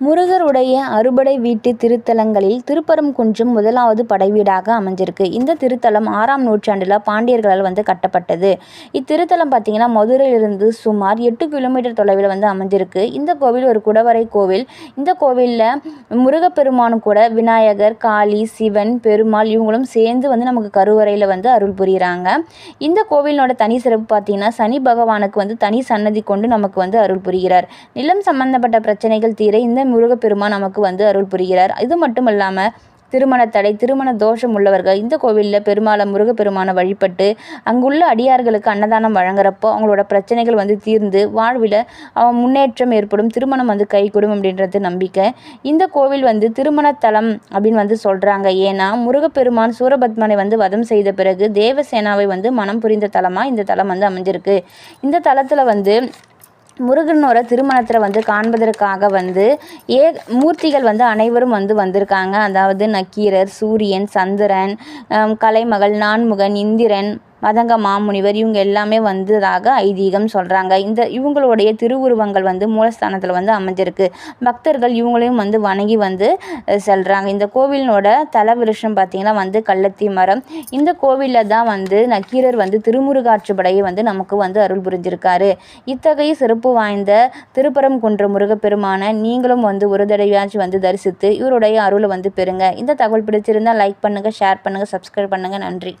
முருகருடைய அறுபடை வீட்டு திருத்தலங்களில் திருப்பரங்குன்றம் முதலாவது படைவீடாக அமைஞ்சிருக்கு. இந்த திருத்தலம் ஆறாம் நூற்றாண்டில் பாண்டியர்களால் வந்து கட்டப்பட்டது. இத்திருத்தலம் பார்த்திங்கன்னா மதுரையிலிருந்து சுமார் எட்டு கிலோமீட்டர் தொலைவில் வந்து அமைஞ்சிருக்கு. இந்த கோவில் ஒரு குடவரை கோவில். இந்த கோவிலில் முருகப்பெருமானும் கூட விநாயகர் காளி சிவன் பெருமாள் இவங்களும் சேர்ந்து வந்து நமக்கு கருவறையில் வந்து அருள் புரிகிறாங்க இந்த கோவிலோட தனி சிறப்பு பார்த்திங்கன்னா சனி பகவானுக்கு வந்து தனி சன்னதி கொண்டு நமக்கு வந்து அருள் புரிகிறார். நிலம் சம்பந்தப்பட்ட பிரச்சனைகள் தீர இந்த முருகப்பெருமான் நமக்கு வந்து அருள் புரிகிறார். இது மட்டும் இல்லாமல் திருமண தடை திருமண தோஷம் உள்ளவர்கள் இந்த கோவிலில் பெருமாளை முருகப்பெருமானை வழிபட்டு அங்குள்ள அடியார்களுக்கு அன்னதானம் வழங்குறப்போ அவங்களோட பிரச்சனைகள் வந்து தீர்ந்து வாழ்வில் அவன் முன்னேற்றம் ஏற்படும் திருமணம் வந்து கைகூடும் அப்படின்றது நம்பிக்கை. இந்த கோவில் வந்து திருமணத்தலம் அப்படின்னு வந்து சொல்கிறாங்க ஏன்னா முருகப்பெருமான் சூரபத்மனை வந்து வதம் செய்த பிறகு தேவசேனாவை வந்து மனம் புரிந்த தலமாக இந்த தலம் வந்து அமைஞ்சிருக்கு. இந்த தலத்தில் வந்து முருகனோட திருமணத்தில் வந்து காண்பதற்காக வந்து ஏ மூர்த்திகள் வந்து அனைவரும் வந்து வந்திருக்காங்க. அதாவது நக்கீரர் சூரியன் சந்திரன் கலைமகள் நான்முகன் இந்திரன் மதங்க மாமுனிவர் இவங்க எல்லாமே வந்ததாக ஐதீகம் சொல்கிறாங்க இந்த இவங்களுடைய திருவுருவங்கள் வந்து மூலஸ்தானத்தில் வந்து அமைஞ்சிருக்கு. பக்தர்கள் இவங்களையும் வந்து வணங்கி வந்து செல்கிறாங்க இந்த கோவிலினோட தல விருஷம் பார்த்திங்கன்னா வந்து கள்ளத்தி மரம். இந்த கோவிலில் தான் வந்து நக்கீரர் வந்து திருமுருகாற்றுப்படையை வந்து நமக்கு வந்து அருள் புரிஞ்சிருக்காரு. இத்தகைய சிறப்பு வாய்ந்த திருப்பரம் குன்ற முருகப்பெருமான நீங்களும் வந்து ஒரு தடவையாச்சும் வந்து தரிசித்து இவருடைய அருளை வந்து பெறுங்க. இந்த தகவல் பிடிச்சிருந்தால் லைக் பண்ணுங்கள் ஷேர் பண்ணுங்கள் சப்ஸ்கிரைப் பண்ணுங்கள் நன்றி.